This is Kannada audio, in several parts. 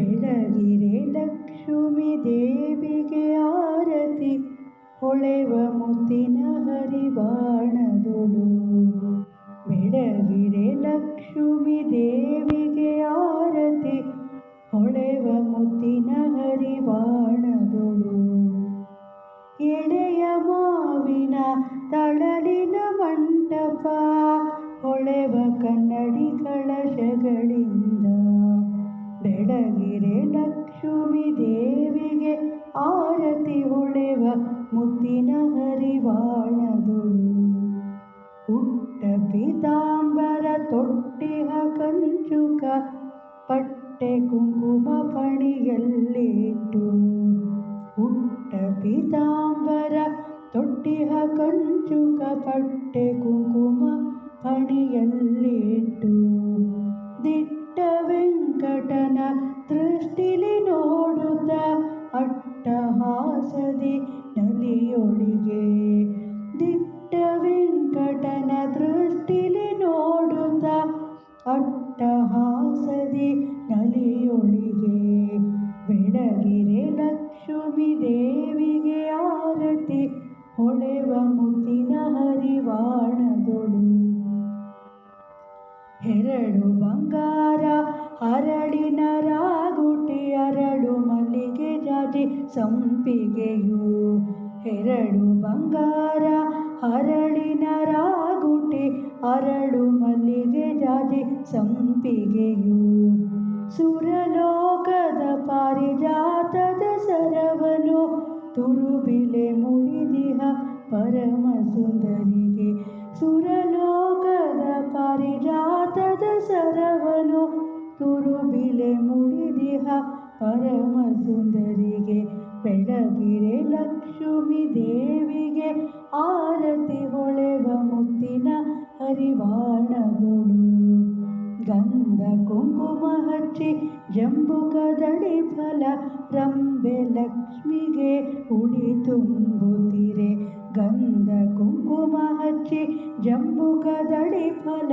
ಬೆಳಗಿರೆ ಲಕ್ಷ್ಮಿ ದೇವಿಗೆ ಆರತಿ, ಹೊಳೆವ ಮುತ್ತಿನ ಹರಿವಾಣದೊಳು. ಬೆಳಗಿರೆ ಲಕ್ಷ್ಮಿ ದೇವಿಗೆ ಆರತಿ, ಹೊಳೆವ ಮುತ್ತಿನ ಹರಿವಾಣದೊಳು. ಎಳೆಯ ಮಾವಿನ ತಳಲಿನ ಮಂಟಪ, ಹೊಳೆವ ಕನ್ನಡಿ ಕಳಶಗಳಿಂದ ಬೆಳಗಿರೆ ಲಕ್ಷ್ಮಿ ದೇವಿಗೆ ಆರತಿ ಹೊಳೆವ ಮುತ್ತಿನ ಹರಿವಾಣದು ಹುಟ್ಟ ಪೀತಾಂಬರ ತೊಟ್ಟಿಹ ಕಂಚುಕ, ಪಟ್ಟೆ ಕುಂಕುಮ ಪಣಿಯಲ್ಲಿಟ್ಟು ಹುಟ್ಟ ಪೀತಾಂಬರ ತೊಟ್ಟಿಹ ಕಂಚುಕ, ಪಟ್ಟೆ ಕುಂಕುಮ ಪಣಿಯಲ್ಲಿಟ್ಟು ದೃಷ್ಟಿಲಿ ನೋಡುತ್ತ ಅಟ್ಟಹಾಸದಿ ನಲಿಯೊಳಿಗೆ. ದಿಟ್ಟ ವೆಂಕಟನ ದೃಷ್ಟಿಲಿ ನೋಡುತ್ತ ಅಟ್ಟಹಾಸದಿ ನಲಿಯೊಳಿಗೆ. ಬೆಳಗಿರೆ ಲಕ್ಷ್ಮಿ ದೇವಿಗೆ ಆರತಿ, ಹೊಳೆವ ಮುತ್ತಿನ ಹರಿವಾಣದೊಳು. ಎರಡು ಬಂಗಾರ ಹರಳಿನ ರಾಗುಟಿ ಅರಳು ಮಲ್ಲಿಗೆ ಜಾಜಿ ಸಂಪಿಗೆಯು ಹೆರಳು ಬಂಗಾರ ಅರಳಿನ ರಾಗುಟಿ ಅರಳು ಮಲ್ಲಿಗೆ ಜಾಜಿ ಸಂಪಿಗೆಯು ಸುರಲೋಕದ ಪಾರಿಜಾತದ ಸರವನು ತುರುಬಿಲೆ ಮುಡಿದಿಹ ಪರಮ ಸುಂದರಿಗೆ ಸುರಲೋಕದ ಪಾರಿಜಾತದ ತುರುಬಿಲೆ ಮುಡಿದಿಹ ಪರಮ ಸುಂದರಿಗೆ ಬೆಳಗಿರೆ ಲಕ್ಷ್ಮಿ ದೇವಿಗೆ ಆರತಿ ಹೊಳೆವ ಮುತ್ತಿನ ಹರಿವಾಣದೊಳು ಗಂಧ ಕುಂಕುಮ ಹಚ್ಚಿ ಜಂಬು ಕದಳಿ ಫಲ ರಂಬೆ ಲಕ್ಷ್ಮಿಗೆ ಉಡಿ ತುಂಬುತ್ತಿರೆ. ಗಂಧ ಕುಂಕುಮ ಹಚ್ಚಿ ಜಂಬು ಕದಳಿ ಫಲ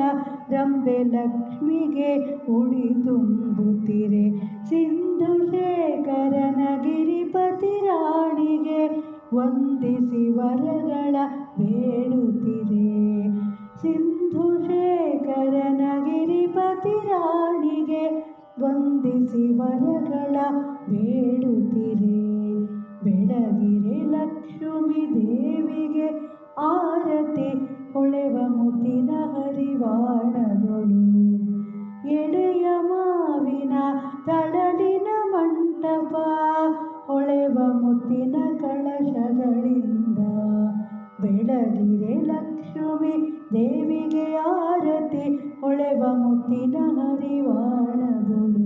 ರಂಬೆ ಲಕ್ಷ್ಮಿಗೆ ಉಡಿ ತುಂಬುತ್ತಿರೆ. ಸಿಂಧು ಶೇಖರನ ಗಿರಿಪತಿ ರಾಣಿಗೆ ವಂದಿಸಿ ವರಗಳ ಬೇಡುತ್ತಿರೆ. ಸಿಂಧು ಶೇಖರನ ಗಿರಿಪತಿ ರಾಣಿಗೆ ವಂದಿಸಿ ವರಗಳ ಬೇಡುತ್ತಿರೆ. ಬೆಳಗಿರೆ ಲಕ್ಷ್ಮಿ ಆರತಿ ಹೊಳೆವ ಮುತ್ತಿನ ಹರಿವಾಣದೊಳು ಎಳೆಯ ಮಾವಿನ ತಳಲಿನ ಮಂಟಪ ಹೊಳೆವ ಮುತ್ತಿನ ಕಳಶಗಳಿಂದ ಬೆಳಗಿರೆ ಲಕ್ಷ್ಮಿ ದೇವಿಗೆ ಆರತಿ ಹೊಳೆವ ಮುತ್ತಿನ ಹರಿವಾಣದೊಳು